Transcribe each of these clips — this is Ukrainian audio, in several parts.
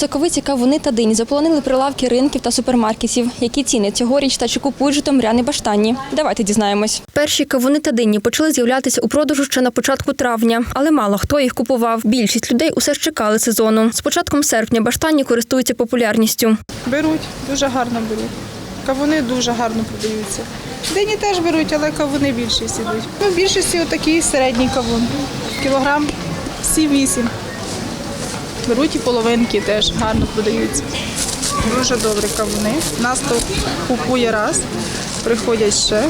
Соковиті кавуни та дині заполонили прилавки ринків та супермаркетів. Які ціни цьогоріч та чи купують житомиряни баштанні? Давайте дізнаємось. Перші кавуни та дині почали з'являтися у продажу ще на початку травня, але мало хто їх купував. Більшість людей усе ж чекали сезону. З початком серпня баштанні користуються популярністю. Беруть, дуже гарно беруть. Кавуни дуже гарно продаються. Дині теж беруть, але кавуни більшість ідуть. Ну, в більшості отакий середній кавун. Кілограм 7-8. Беруть і половинки теж гарно продаються. Дуже добрі кавуни. Нас то купує раз, приходять ще.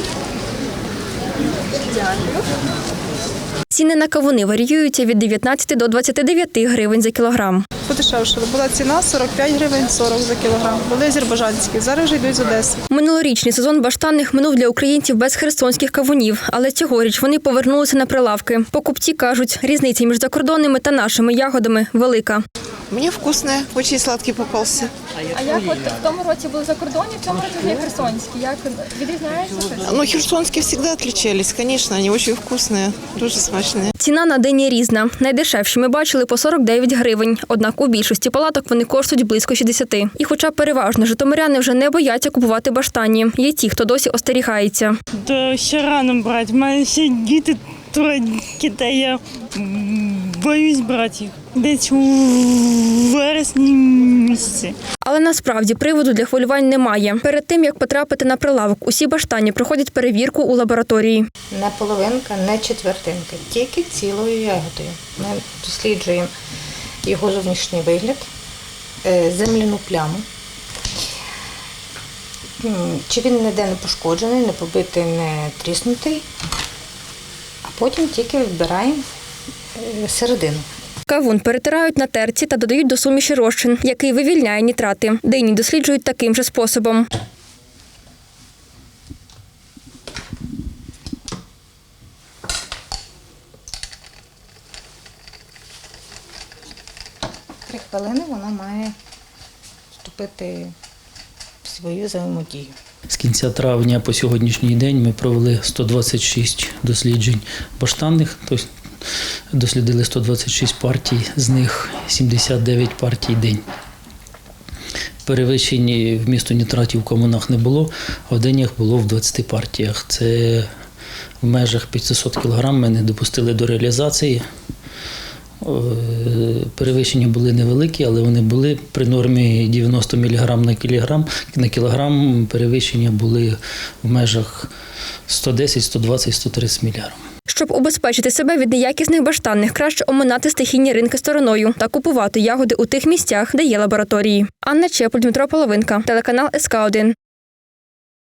Ціни на кавуни варіюються від 19 до 29 гривень за кілограм. Подешевшили. Була ціна 45 гривень 40 за кілограм. Були азербайджанські, зараз вже йдуть з Одеси. Минулорічний сезон баштанних минув для українців без херсонських кавунів, але цьогоріч вони повернулися на прилавки. Покупці кажуть, різниця між закордонними та нашими ягодами велика. Мне вкусное, очень сладкий попался. А як от в тому році були закордонні, в цьому році вже херсонські? Як відрізняється щось? Но херсонские всегда отличались, конечно, они очень вкусные, дуже смачные. Ціна на дині різна. Найдешевші ми бачили по 49 гривень. Однак у більшості палаток вони коштують близько 60. І хоча переважно житомиряни вже не бояться купувати баштані, є ті, хто досі остерігається. Та ще рано брати. У мене ще діти троє дітей, боюсь брати їх. Десь у вересні місяці. Але насправді приводу для хвилювань немає. Перед тим як потрапити на прилавок, усі баштані проходять перевірку у лабораторії. Не половинка, не четвертинка, тільки цілою ягодою. Ми досліджуємо його зовнішній вигляд, е, земляну пляму. Чи він ніде не пошкоджений, не побитий, не тріснутий, а потім тільки вибираємо е, середину. Кавун перетирають на терці та додають до суміші розчин, який вивільняє нітрати. Дині досліджують таким же способом. Три хвилини вона має вступити в свою взаємодію. З кінця травня по сьогоднішній день ми провели 126 досліджень баштанних, тобто дослідили 126 партій, з них 79 партій день. Перевищень вмісту нітратів в комунах не було, а в денях було в 20 партіях. Це в межах 500 кг ми не допустили до реалізації. Е, Перевищення були невеликі, але вони були при нормі 90 мг на кілограм. На кілограм перевищення були в межах 110, 120, 130 мг. Щоб убезпечити себе від неякісних баштанних, краще оминати стихійні ринки стороною та купувати ягоди у тих місцях, де є лабораторії. Анна Чепуль, Дмитро Половинка, телеканал СК 1